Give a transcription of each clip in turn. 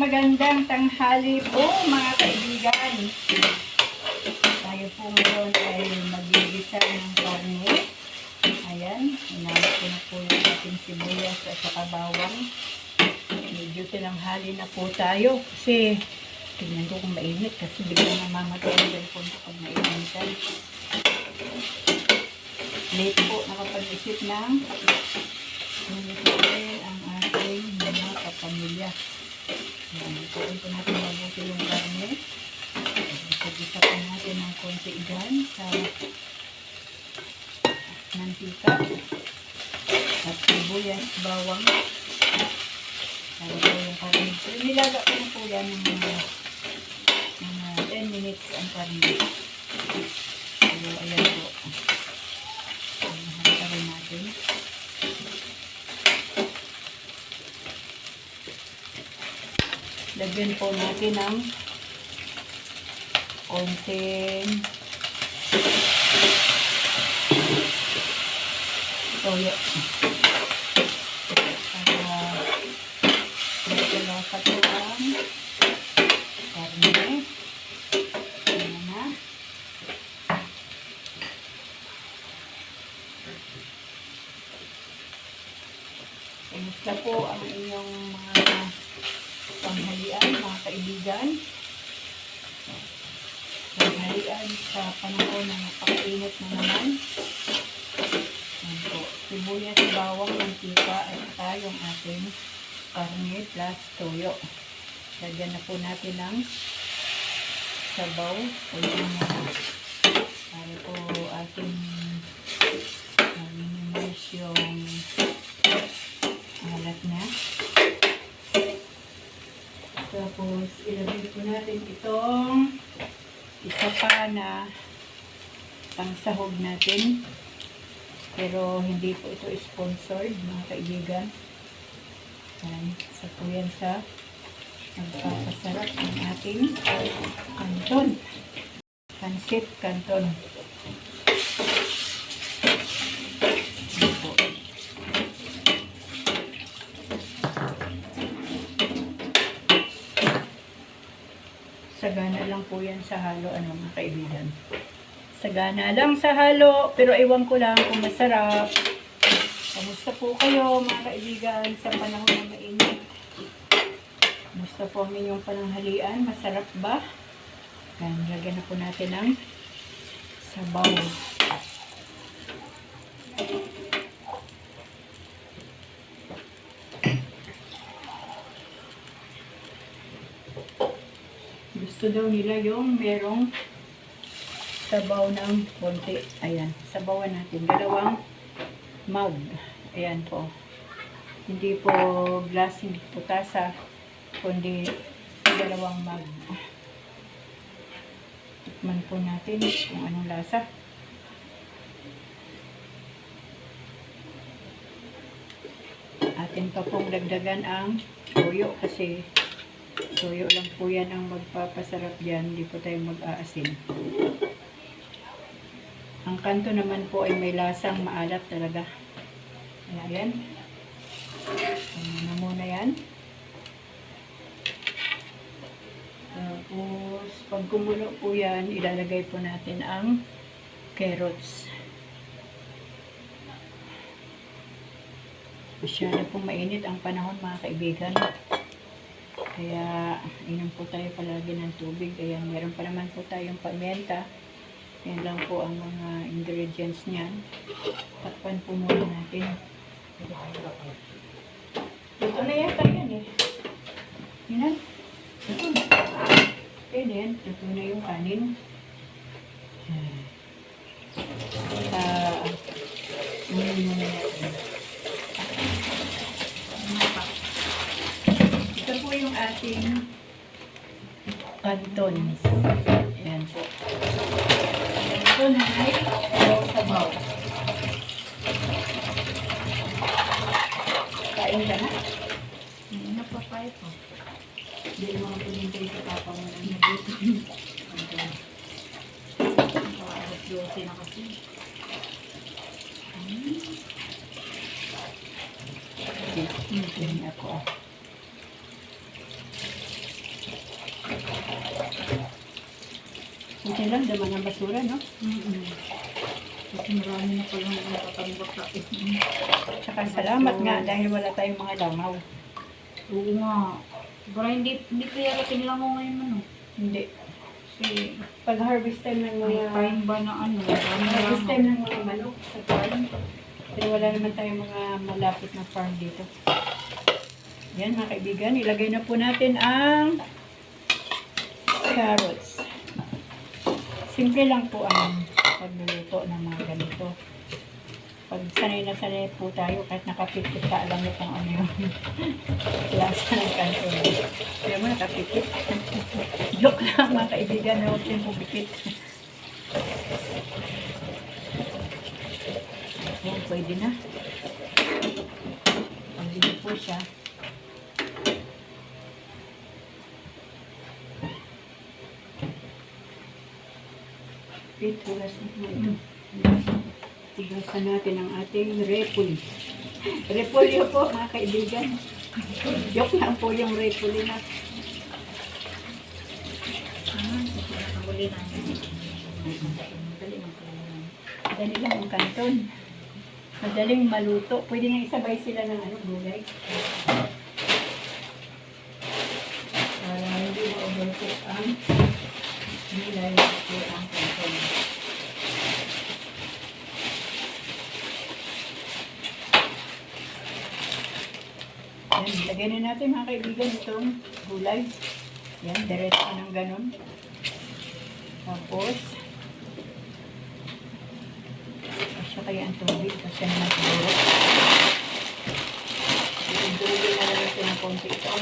magandang tanghali po mga kaibigan. Tayo po ngayon ay magigisa ng karne. Ayan, inamit ko na po yung ating sibuyas at saka bawang. Medyo tinanghali na po tayo kasi tingnan ko kung mainit kasi biglang namamatay ang cellphone ko pag mainitan. Late po nakapag-isip ng ang ating mga kapamilya. Yan, ituin po natin mabuti yung karne. Pag-isa po natin ng konti dyan sa mantika. At sibuyas, bawang. Para po yung karne. Nilaga ko na po yan ng mga 10 minutes ang karne. So, ayan po. Hantarin natin. Lagyan po natin ng konting toyo. Para medyo lapat po ang karne. Ayan na. Kumusta po ang inyong mga panghalian, mga kaibigan. Panghalian sa panahon na napakainit na naman. Yan po. Sibuyas, bawang, mantika, at saka yung ating karne plus toyo. Lagyan na po natin ng sabaw o yung para po ating uh, minimize yung alat na. Tapos, ilagay po natin itong isa pa na pangsahog natin. Pero hindi po ito sponsored, mga kaibigan. Yan. Isa po yan sa magpapasarap ng ating kanton. Pansit kanton. Yan po. Sagana lang po yan sa halo, ano mga kaibigan. Sagana lang sa halo, pero iwan ko lang kung masarap. Kamusta po kayo mga kaibigan sa panahon na mainit? Kamusta po ang inyong pananghalian? Masarap ba? Yan, lagyan na po natin ng sabaw. Gusto daw nila yung merong sabaw ng konti. Ayan, sabawan natin. Dalawang mug. Ayan po. Hindi po glass, hindi po tasa, kundi dalawang mug. Tikman po natin kung anong lasa. Atin pa pong dagdagan ang toyo kasi Toyo lang po yan ang magpapasarap dyan. Hindi po tayo mag-aasin. Ang kanto naman po ay may lasang maalat talaga. Ayan. Ano na muna yan. Tapos, pag kumulo po yan, ilalagay po natin ang carrots. Masyado pong mainit ang panahon mga kaibigan. Kaya, inom po tayo palagi ng tubig. Ayan, meron pa naman po tayong pamienta. Yan lang po ang mga ingredients niyan. Takpan po muna natin. Luto na yata yan eh. Yan. Luto na. Pwede yan. Luto na yung kanin. Sa, uh, muna natin. Ito po yung ating kanton. Ayan po. Ito na ay sabaw. Kain ka na? Hindi na pa ito. Hindi mga pinintay sa papa mo ng nabit. Alas 12 na kasi. Hindi ako natin lang, daman ng basura, no? Mm-mm. Kasi marami na palang nakatanggap sa akin. Tsaka salamat nga dahil wala tayong mga langaw. Oo nga. Pero hindi, hindi kaya rating lang mo ngayon ano. Hindi. Kasi Pag harvest time ng may mga... time ba na ano. Harvest lang. time ng mga manok sa farm. Pero wala naman tayong mga malapit na farm dito. Yan mga kaibigan, ilagay na po natin ang carrots. Simple lang po ang pagluluto ng mga ganito. Pag sanay na sanay po tayo, kahit nakapitit ka, alam mo kung ano yung lasa ng kanto. Kaya mo nakapitit. Joke lang mga kaibigan, huwag yung pumikit. Yan, pwede na. Pagdili po siya. Pitulas na ito. Tigasan natin ang ating repuli. Repolyo po, mga kaibigan. Joke lang po yung repuli na. Na. Madali lang ang kanton. Madaling maluto. Pwede nga isabay sila ng ano, gulay. Para hindi ma-overcook ang gulay po ang kanton. Yan, lagyan na natin mga kaibigan itong gulay. Yan, diretso ng ganun. Tapos, Asya kaya ang tubig kasi naman siguro. Itubig na lang natin ng konti ito.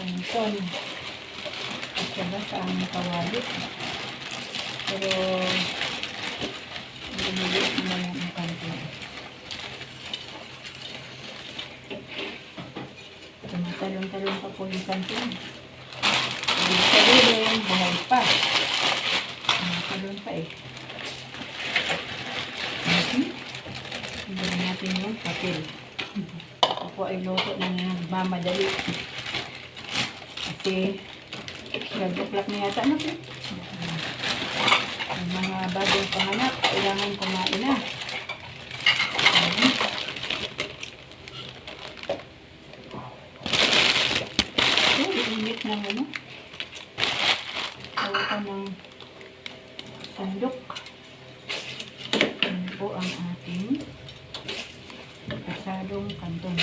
Kanton. At saka sa aming kawalit. Pero, lumiliit naman yung kanton. Yung kanton. Ibig sabihin, buhay pa. Tumatalon pa eh. Mhm. Hindi natin yung papel. Ako ay luto na nagmamadali. Kasi, nag-o'clock na yata na po. Ang mga bagong panganak, kailangan kumain na. Ayan. Oh, init ng ano. Tawakan ng sandok. Yan po ang ating asadong kanton.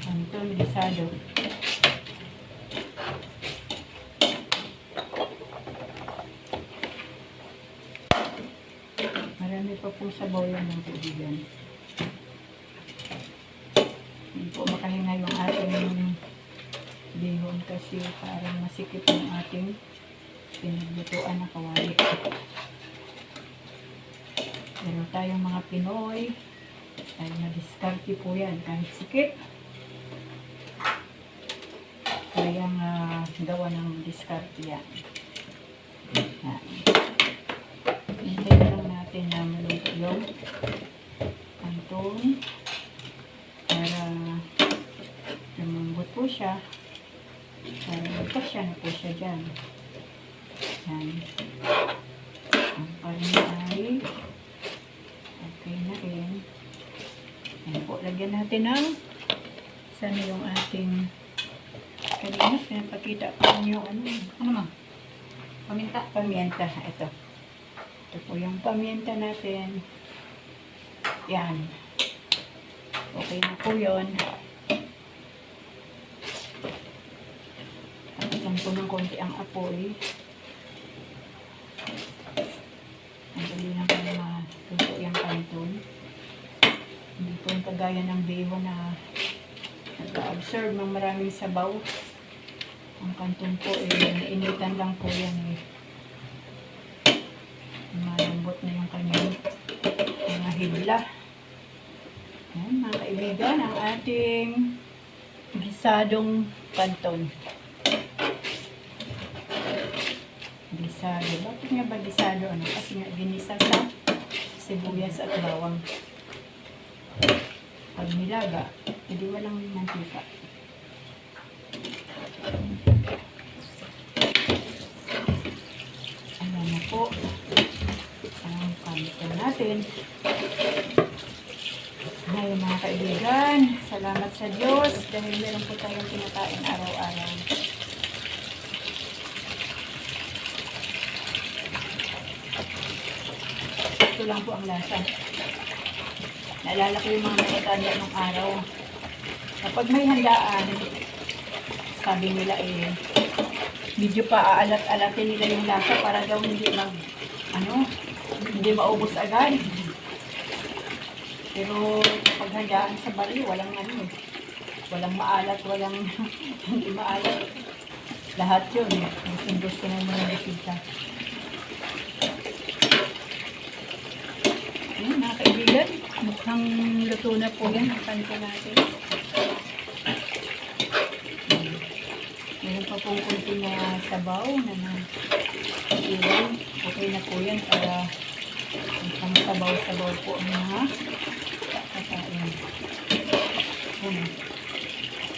Kanton gisado. Marami pa po sabaw yan ng kaibigan. Hindi po makahinga yung ating bihon kasi parang masikip yung ating pinaglutuan na kawali. Pero tayong mga Pinoy, ay madiskarte po yan kahit sikip. Kaya nga gawa ng diskarte yan. Yan. Hintay lang natin na maluto yung kanton para lumambot po siya. Para magkasya na po siya dyan. Yan. Ang parin ay Okay na rin. Ayan po, lagyan natin ng sana yung ating kanina, pinapakita ko ninyo ano, Ano ma? Paminta. pamienta. Ito. Ito po yung pamienta natin. Yan. Okay na po yun. Tapos ko ng konti ang apoy. Madali lang po na matuto yung kanton. Hindi po yung kagaya ng bebo na nag-absorb ng maraming sabaw. Ang kanton po eh, nainitan lang po yan eh. Malambot na yung kanyang mga hibla. Yan mga kaibigan, ang ating gisadong kanton. Gisado. Bakit nga ba gisado? Ano? Kasi nga ginisa sa sibuyas at bawang. Pag nilaga, hindi walang mantika. Ayan na po. Ang pamitan natin. Ngayon mga kaibigan, salamat sa Diyos dahil meron po tayong kinakain araw-araw. Ito lang po ang lasa. Naalala yung mga matatanda ng araw. Kapag may handaan, sabi nila eh, medyo pa aalat-alatin nila yung lasa para daw hindi mag, ano, hindi maubos agad. Pero kapag handaan sa bari, walang ano eh. Walang maalat, walang hindi maalat. Lahat yun. Gusto gusto ng mga bisita. Ayun, mga kaibigan. Mukhang luto na po yan. Ang kanto natin. Meron pa pong kunti na sabaw na na. Okay na po yan para isang sabaw-sabaw po ang mga kakain. Yan.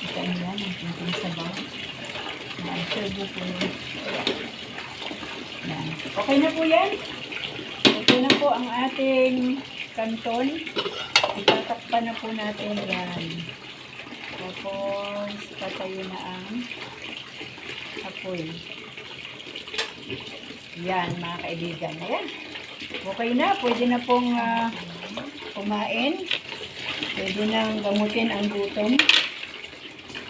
Kita niyo yan, ang kunting sabaw. Na-serve po. Yan. Okay na po yan. Ito na po ang ating kanton. Itatakpan na po natin yan. Tapos, tatayo na ang apoy. Yan, mga kaibigan. Ayan. Okay na. Pwede na pong ah, kumain. Pwede nang gamutin ang gutom.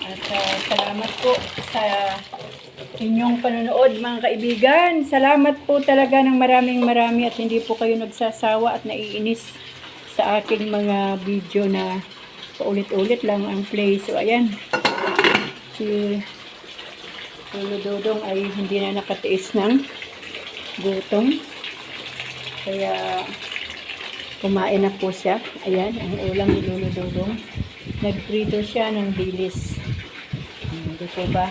At ah, salamat po sa inyong panonood mga kaibigan. Salamat po talaga ng maraming marami at hindi po kayo nagsasawa at naiinis sa aking mga video na paulit-ulit lang ang play. So ayan, si Lolo Dodong ay hindi na nakatiis ng gutom. Kaya kumain na po siya. Ayan, ang ulam ni Lolo Dodong. Nagprito siya ng bilis. Hindi po ba?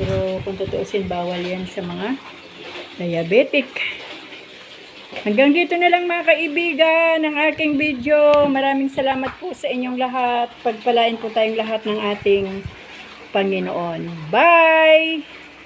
Pero kung tutuusin, bawal yan sa mga diabetic. Hanggang dito na lang mga kaibigan ng aking video. Maraming salamat po sa inyong lahat. Pagpalain po tayong lahat ng ating Panginoon. Bye!